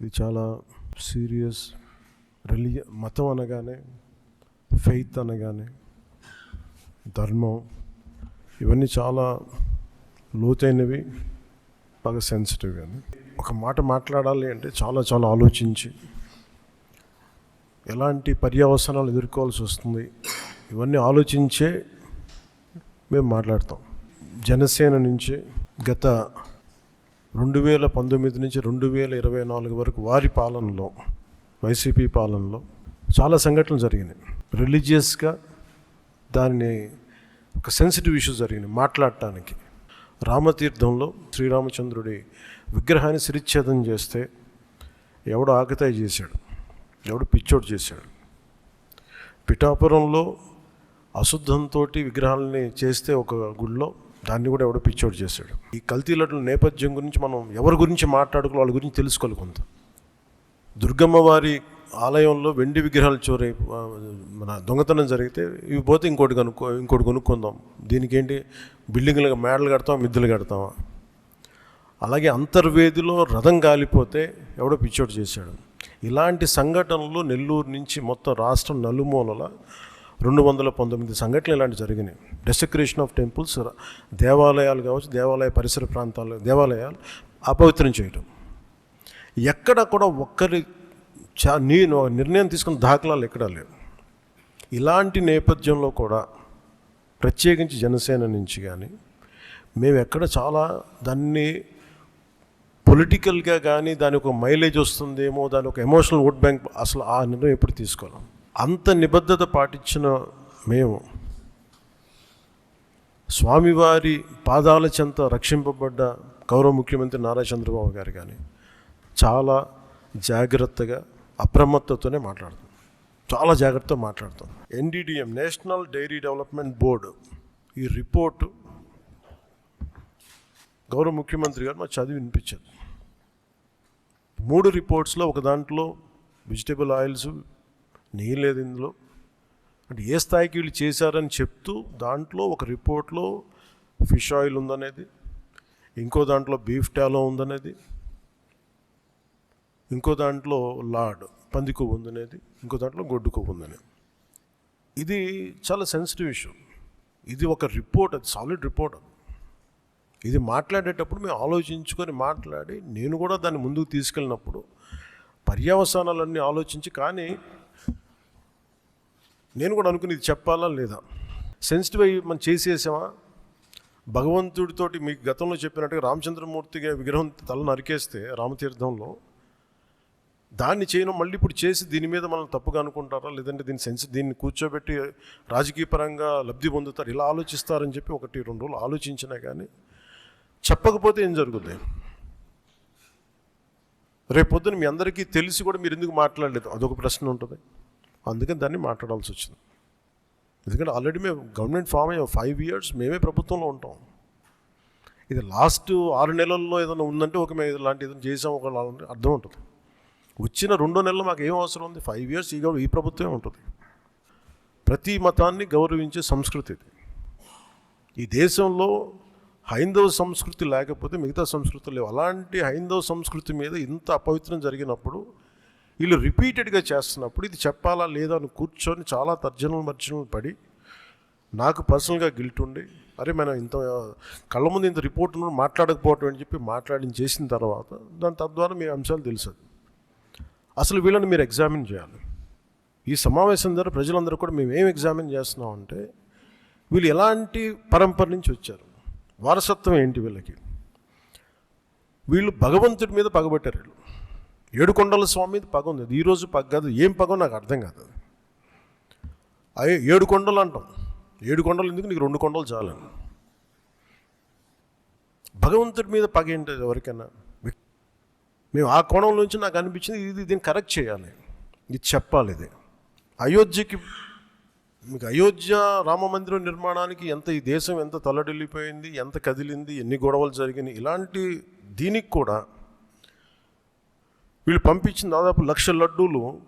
ఇది చాలా సీరియస్ రిలీజ మతం అనగానే ఫెయిత్ అనగానే ధర్మం ఇవన్నీ చాలా లోతైనవి బాగా సెన్సిటివ్ కానీ ఒక మాట మాట్లాడాలి అంటే చాలా చాలా ఆలోచించి ఎలాంటి పర్యావసనాలు ఎదుర్కోవాల్సి వస్తుంది ఇవన్నీ ఆలోచించే మేము మాట్లాడతాం. జనసేన నుంచి గత రెండు వేల పంతొమ్మిది నుంచి రెండు వేల ఇరవై నాలుగు వరకు వారి పాలనలో వైసీపీ పాలనలో చాలా సంఘటనలు జరిగినాయి. రిలీజియస్గా దాన్ని ఒక సెన్సిటివ్ ఇష్యూ జరిగినాయి మాట్లాడటానికి. రామతీర్థంలో శ్రీరామచంద్రుడి విగ్రహాన్ని శిరిచ్ఛేదం చేస్తే ఎవడు ఆకతాయి చేశాడు? ఎవడు పిచ్చోడు చేశాడు? పిఠాపురంలో అశుద్ధంతో విగ్రహాలని చేస్తే ఒక గుడిలో దాన్ని కూడా ఎవడో పిచ్చోడు చేశాడు. ఈ కల్తీ లడ్డుల నేపథ్యం గురించి మనం ఎవరి గురించి మాట్లాడుకో వాళ్ళ గురించి తెలుసుకోవాలి కొంత. దుర్గమ్మ వారి ఆలయంలో వెండి విగ్రహాలు చోరై మన దొంగతనం జరిగితే ఇవి పోతే ఇంకోటి కనుక్కో ఇంకోటి కొనుక్కుందాం. దీనికి ఏంటి బిల్డింగ్లు మేడలు కడతాం మిద్దెలు కడతామా అలాగే అంతర్వేదిలో రథం కాలిపోతే ఎవడో పిచ్చోడు చేశాడు. ఇలాంటి సంఘటనలు నెల్లూరు నుంచి మొత్తం రాష్ట్రం నలుమూలల రెండు వందల పంతొమ్మిది సంఘటనలు ఇలాంటి జరిగినాయి. డెసక్రేషన్ ఆఫ్ టెంపుల్స్ దేవాలయాలు కావచ్చు దేవాలయ పరిసర ప్రాంతాలు దేవాలయాలు అపవిత్రం చేయటం. ఎక్కడ కూడా ఒక్కరి చా నేను నిర్ణయం తీసుకున్న దాఖలాలు ఎక్కడా లేవు. ఇలాంటి నేపథ్యంలో కూడా ప్రత్యేకించి జనసేన నుంచి కానీ మేము ఎక్కడ చాలా దాన్ని పొలిటికల్గా కానీ దాని ఒక మైలేజ్ వస్తుందేమో దాని ఒక ఎమోషనల్ ఓట్ బ్యాంక్ అసలు ఆ నిర్ణయం ఎప్పుడు తీసుకోలేం. అంత నిబద్ధత పాటించిన మేము స్వామివారి పాదాల చెంత రక్షింపబడ్డ గౌరవ ముఖ్యమంత్రి నారా చంద్రబాబు గారు కానీ చాలా జాగ్రత్తగా అప్రమత్తతోనే మాట్లాడుతాం. చాలా జాగ్రత్తగా మాట్లాడతాం. NDDM national dairy development board ఈ రిపోర్టు గౌరవ ముఖ్యమంత్రి గారు మాకు చదివి వినిపించారు. మూడు రిపోర్ట్స్లో ఒక దాంట్లో వెజిటేబుల్ ఆయిల్స్ నెయ్యి లేదు ఇందులో. అంటే ఏ స్థాయికి వీళ్ళు చేశారని చెప్తూ దాంట్లో ఒక రిపోర్ట్లో ఫిష్ ఆయిల్ ఉందనేది ఇంకో దాంట్లో బీఫ్ టాలో ఉందనేది ఇంకో దాంట్లో లాడ్ పంది కొవ్వు ఉందనేది ఇంకో దాంట్లో గొడ్డు కొవ్వు ఉందనేది. ఇది చాలా సెన్సిటివ్ ఇష్యూ ఇది ఒక రిపోర్ట్ అది సాలిడ్ రిపోర్ట్ అది. ఇది మాట్లాడేటప్పుడు మేము ఆలోచించుకొని మాట్లాడి నేను కూడా దాన్ని ముందుకు తీసుకెళ్ళినప్పుడు పర్యవసానాలన్నీ ఆలోచించి కానీ నేను కూడా అనుకుని ఇది చెప్పాలా లేదా? సెన్సిటివ్ అయ్యి మనం చేసేసామా? భగవంతుడితోటి మీకు గతంలో చెప్పినట్టుగా రామచంద్రమూర్తిగా విగ్రహం తల నరికేస్తే రామతీర్థంలో దాన్ని చేయడం మళ్ళీ ఇప్పుడు చేసి దీని మీద మనం తప్పుగా అనుకుంటారా? లేదంటే దీన్ని సెన్స్ దీన్ని కూర్చోబెట్టి రాజకీయ పరంగా లబ్ధి పొందుతారు? ఇలా ఆలోచిస్తారని చెప్పి ఒకటి రెండు రోజులు ఆలోచించినా కానీ చెప్పకపోతే ఏం జరుగుతుంది రేపు మీ అందరికీ తెలిసి కూడా మీరు ఎందుకు మాట్లాడలేదు? అదొక ప్రశ్న ఉంటుంది. అందుకని దాన్ని మాట్లాడాల్సి వచ్చింది. ఎందుకంటే ఆల్రెడీ మేము గవర్నమెంట్ ఫామ్ అయ్యాం. ఫైవ్ ఇయర్స్ మేమే ప్రభుత్వంలో ఉంటాం. ఇది లాస్ట్ ఆరు నెలల్లో ఏదైనా ఉందంటే ఒక మేము ఇలాంటి ఏదైనా చేసాం ఒక అర్థం ఉంటుంది. వచ్చిన రెండో నెలలు మాకు ఏం అవసరం ఉంది? ఫైవ్ ఇయర్స్ ఈ ఈ ప్రభుత్వమే ఉంటుంది. ప్రతి మతాన్ని గౌరవించే సంస్కృతి ఇది. ఈ దేశంలో హైందవ సంస్కృతి లేకపోతే మిగతా సంస్కృతులు లేవు. అలాంటి హైందవ సంస్కృతి మీద ఇంత అపవిత్రం జరిగినప్పుడు వీళ్ళు రిపీటెడ్గా చేస్తున్నప్పుడు ఇది చెప్పాలా లేదా అని కూర్చొని చాలా తర్జనలు మర్జనలు పడి నాకు పర్సనల్గా గిల్ట్ ఉండి అరే మనం ఇంత కళ్ళ ముందు ఇంత రిపోర్ట్ ఉన్న మాట్లాడకపోవటం అని చెప్పి మాట్లాడి చేసిన తర్వాత దాని తద్వారా మీ అంశాలు తెలుసదు. అసలు వీళ్ళని మీరు ఎగ్జామిన్ చేయాలి. ఈ సమావేశం ద్వారా ప్రజలందరూ కూడా మేము ఏం ఎగ్జామిన్ చేస్తున్నాం అంటే వీళ్ళు ఎలాంటి పరంపర నుంచి వచ్చారు? వారసత్వం ఏంటి వీళ్ళకి? వీళ్ళు భగవంతుడి మీద పగబట్టారు వీళ్ళు. ఏడుకొండల స్వామి పగ ఉంది అది ఈరోజు పగ కాదు ఏం పగో నాకు అర్థం కాదు. అది అయ్యే ఏడు కొండలు అంటాం. ఏడు కొండలు ఎందుకు? నీకు రెండు కొండలు చాలని భగవంతుడి మీద పగ ఏంటది ఎవరికైనా? మేము ఆ కోణం నుంచి నాకు అనిపించింది ఇది దీన్ని కరెక్ట్ చేయాలి. ఇది చెప్పాలి ఇది. అయోధ్యకి మీకు అయోధ్య రామ మందిరం నిర్మాణానికి ఎంత ఈ దేశం ఎంత తలడిల్లిపోయింది ఎంత కదిలింది ఎన్ని గొడవలు జరిగినాయి ఇలాంటి దీనికి కూడా వీళ్ళు పంపించిన దాదాపు లక్ష లడ్డూలు.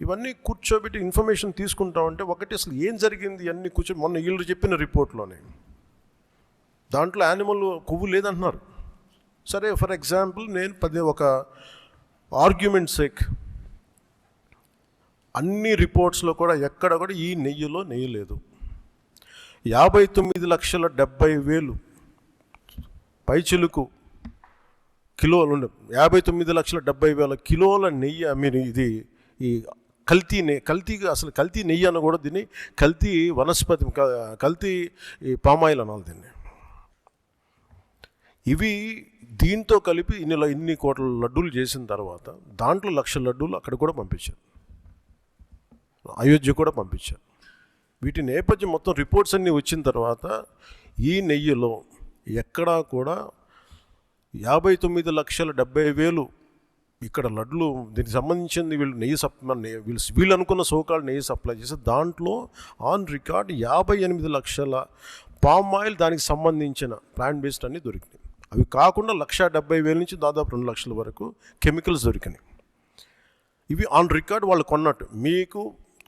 ఇవన్నీ కూర్చోబెట్టి ఇన్ఫర్మేషన్ తీసుకుంటామంటే ఒకటి అసలు ఏం జరిగింది అన్ని కూర్చో మొన్న వీళ్ళు చెప్పిన రిపోర్ట్లోనే. దాంట్లో యానిమల్ కొవ్వు లేదంటున్నారు. సరే ఫర్ ఎగ్జాంపుల్ నేను పది ఒక ఆర్గ్యుమెంట్ సేక్. అన్ని రిపోర్ట్స్లో కూడా ఎక్కడ కూడా ఈ నెయ్యిలో నెయ్యి లేదు. యాభై తొమ్మిది లక్షల డెబ్బై వేలు పైచిలుకు కిలోలు యాభై తొమ్మిది లక్షల డెబ్బై వేల కిలోల నెయ్యి మీరు ఇది ఈ కల్తీ నెయ్యి కల్తీ అసలు కల్తీ నెయ్యి అని కూడా దీన్ని కల్తీ వనస్పతి కల్తీ ఈ పామాయిల్ అనాలి దీన్ని. ఇవి దీంతో కలిపి ఇన్ని ఇన్ని కోట్ల లడ్డూలు చేసిన తర్వాత దాంట్లో లక్ష లడ్డూలు అక్కడ కూడా పంపించారు. అయోధ్య కూడా పంపించారు. వీటి నేపథ్యం మొత్తం రిపోర్ట్స్ అన్నీ వచ్చిన తర్వాత ఈ నెయ్యిలో ఎక్కడా కూడా యాభై తొమ్మిది లక్షల డెబ్బై వేలు ఇక్కడ లడ్లు దీనికి సంబంధించింది వీళ్ళు నెయ్యి సప్ వీళ్ళు వీళ్ళు అనుకున్న సోకాలు నెయ్యి సప్లై చేస్తే దాంట్లో ఆన్ రికార్డ్ యాభై ఎనిమిది లక్షల పామ్ ఆయిల్ దానికి సంబంధించిన ప్లాంట్ బేస్డ్ అన్నీ దొరికినాయి. అవి కాకుండా లక్ష డెబ్బై వేల నుంచి దాదాపు రెండు లక్షల వరకు కెమికల్స్ దొరికినాయి. ఇవి ఆన్ రికార్డ్ వాళ్ళు కొన్నట్టు. మీకు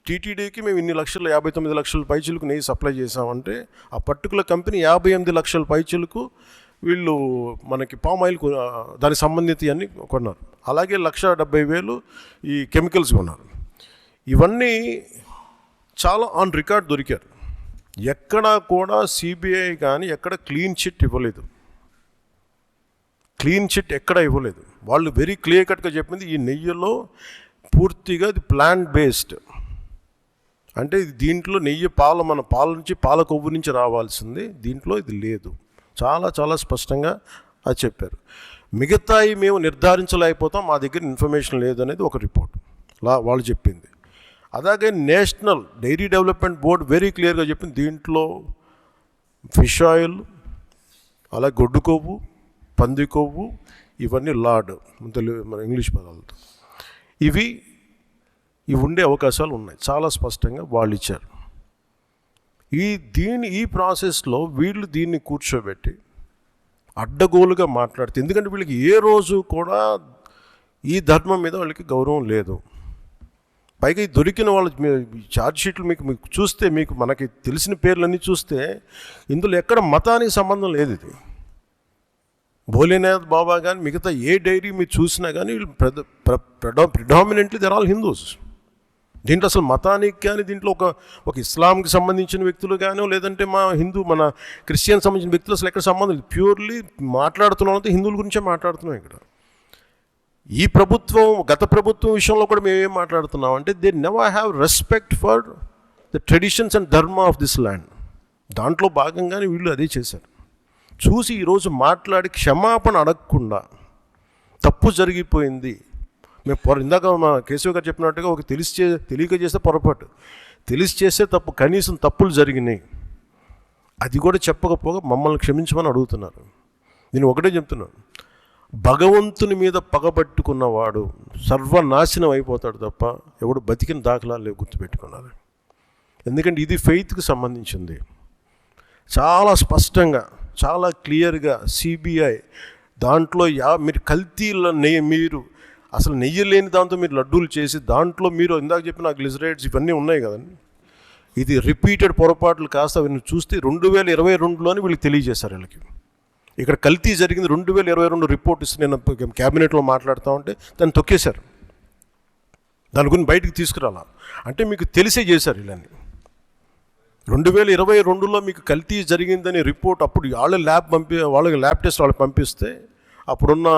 టీటీడీకి మేము ఇన్ని లక్షలు యాభై తొమ్మిది లక్షల పైచీలకు నెయ్యి సప్లై చేసామంటే ఆ పర్టికులర్ కంపెనీ యాభై ఎనిమిది లక్షల పైచీలకు వీళ్ళు మనకి పామ్ ఆయిల్ దానికి సంబంధిత అన్ని కొన్నారు. అలాగే లక్ష డెబ్బై వేలు ఈ కెమికల్స్ కొన్నారు. ఇవన్నీ చాలా ఆన్ రికార్డ్ దొరికారు. ఎక్కడా కూడా సిబిఐ కానీ ఎక్కడ క్లీన్ చిట్ ఇవ్వలేదు. క్లీన్ చిట్ ఎక్కడ ఇవ్వలేదు. వాళ్ళు వెరీ క్లియర్ కట్గా చెప్పింది ఈ నెయ్యిలో పూర్తిగా ఇది ప్లాంట్ బేస్డ్. అంటే దీంట్లో నెయ్యి పాలు మన పాల నుంచి పాల కొవ్వు నుంచి రావాల్సింది దీంట్లో ఇది లేదు. చాలా చాలా స్పష్టంగా అది చెప్పారు. మిగతాయి మేము నిర్ధారించలేకపోతాం మా దగ్గర ఇన్ఫర్మేషన్ లేదనేది ఒక రిపోర్ట్. లా వాళ్ళు చెప్పింది. అలాగే national dairy development board very క్లియర్గా చెప్పింది దీంట్లో ఫిష్ ఆయిల్ అలా గొడ్డు కొవ్వు పంది కొవ్వు ఇవన్నీ లాడ్ తెలుగు మన ఇంగ్లీష్ పదాలతో. ఇవి ఇవి ఉండే అవకాశాలు ఉన్నాయి. చాలా స్పష్టంగా వాళ్ళు ఇచ్చారు. ఈ దీని ఈ ప్రాసెస్లో వీళ్ళు దీన్ని కూర్చోబెట్టి అడ్డగోలుగా మాట్లాడితే ఎందుకంటే వీళ్ళకి ఏ రోజు కూడా ఈ ధర్మం మీద వాళ్ళకి గౌరవం లేదు. పైగా ఈ దొరికిన వాళ్ళ ఛార్జ్ షీట్లు మీకు మీకు చూస్తే మీకు మనకి తెలిసిన పేర్లన్నీ చూస్తే ఇందులో ఎక్కడ మతానికి సంబంధం లేదు ఇది. భోలేనాథ్ బాబా కానీ మిగతా ఏ డైరీ మీరు చూసినా కానీ వీళ్ళు ప్రిడామినెంట్లీ దర్ ఆల్ హిందూస్. దీంట్లో అసలు మతానికి కానీ దీంట్లో ఒక ఒక ఇస్లాంకి సంబంధించిన వ్యక్తులు కానీ లేదంటే మా హిందూ మన క్రిస్టియన్ సంబంధించిన వ్యక్తులు అసలు ఎక్కడ సంబంధం లేదు. ప్యూర్లీ మాట్లాడుతున్నాం హిందువుల గురించే మాట్లాడుతున్నాం ఇక్కడ. ఈ ప్రభుత్వం గత ప్రభుత్వం విషయంలో కూడా మేము ఏం మాట్లాడుతున్నాం అంటే they never have respect for the traditions and dharma of this land దాంట్లో భాగంగానే వీళ్ళు అదే చేశారు. చూసి ఈరోజు మాట్లాడి క్షమాపణ అడగకుండా తప్పు జరిగిపోయింది. మేము పొర ఇందాక మా కేశవ్ గారు చెప్పినట్టుగా ఒక తెలిసి చే తెలియక చేస్తే పొరపాటు. తెలిసి చేస్తే తప్పు కనీసం తప్పులు జరిగినాయి. అది కూడా చెప్పకపోగా మమ్మల్ని క్షమించమని అడుగుతున్నారు. నేను ఒకటే చెప్తున్నాను. భగవంతుని మీద పగబట్టుకున్నవాడు సర్వనాశనం అయిపోతాడు తప్ప ఎవడు బతికిన దాఖలాలు లేవు గుర్తుపెట్టుకున్నారు? ఎందుకంటే ఇది ఫెయిత్కి సంబంధించింది. చాలా స్పష్టంగా చాలా క్లియర్గా సిబిఐ దాంట్లో యా మీరు కల్తీల మీరు అసలు నెయ్యి లేని దాంతో మీరు లడ్డూలు చేసి దాంట్లో మీరు ఇందాక చెప్పిన గ్లిజరైడ్స్ ఇవన్నీ ఉన్నాయి కదండి. ఇది రిపీటెడ్ పొరపాట్లు కాస్త అవన్నీ చూస్తే రెండు వేల ఇరవై రెండులోనే వీళ్ళకి తెలియజేశారు వీళ్ళకి. ఇక్కడ కల్తీ జరిగింది రెండు వేల ఇరవై రెండు రిపోర్ట్ ఇస్తే నేను క్యాబినెట్లో మాట్లాడుతూ ఉంటే దాన్ని తొక్కేశారు. దాని గురించి బయటికి తీసుకురాలా. అంటే మీకు తెలిసే చేశారు వీళ్ళని. రెండు వేల ఇరవై రెండులో మీకు కల్తీ జరిగిందని రిపోర్ట్ అప్పుడు వాళ్ళ ల్యాబ్ పంపి వాళ్ళకి ల్యాబ్ టెస్ట్ వాళ్ళకి పంపిస్తే అప్పుడున్న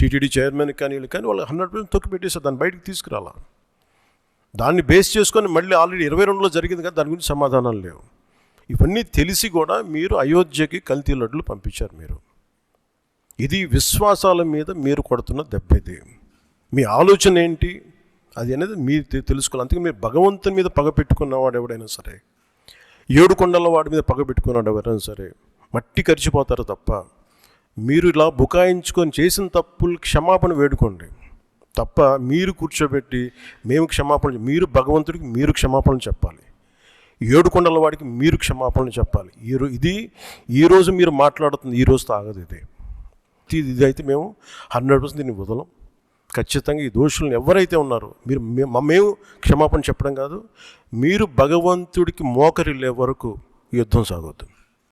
టీటీడీ చైర్మన్ కానీ వీళ్ళు కానీ వాళ్ళు హండ్రెడ్ పర్సెంట్ తొక్కి పెట్టేశారు. దాన్ని బయటికి తీసుకురాలా? దాన్ని బేస్ చేసుకొని మళ్ళీ ఆల్రెడీ ఇరవై రెండులో జరిగింది కానీ దాని గురించి సమాధానాలు లేవు. ఇవన్నీ తెలిసి కూడా మీరు అయోధ్యకి కల్తీ లడ్లు పంపించారు మీరు. ఇది విశ్వాసాల మీద మీరు కొడుతున్న దెబ్బ ఇది. మీ ఆలోచన ఏంటి? అది అనేది మీరు తెలుసుకోవాలి. అందుకే మీరు భగవంతుని మీద పగ పెట్టుకున్నవాడు ఎవడైనా సరే ఏడు కొండల వాడి మీద పగ పెట్టుకున్నాడు ఎవరైనా సరే మట్టి కరిచిపోతారు తప్ప మీరు ఇలా బుకాయించుకొని చేసిన తప్పులు క్షమాపణ వేడుకోండి. తప్ప మీరు కూర్చోబెట్టి మేము క్షమాపణ మీరు భగవంతుడికి మీరు క్షమాపణ చెప్పాలి. ఏడుకొండల వాడికి మీరు క్షమాపణ చెప్పాలి. ఈ ఇది ఈరోజు మీరు మాట్లాడుతుంది ఈ రోజు తాగదు ఇది. ఇది అయితే మేము హండ్రెడ్ పర్సెంట్ దీన్ని వదలం. ఖచ్చితంగా ఈ దోషులను ఎవరైతే ఉన్నారో మీరు మ- మేము క్షమాపణ చెప్పడం కాదు మీరు భగవంతుడికి మోకరిల్లే వరకు యుద్ధం సాగొద్దు.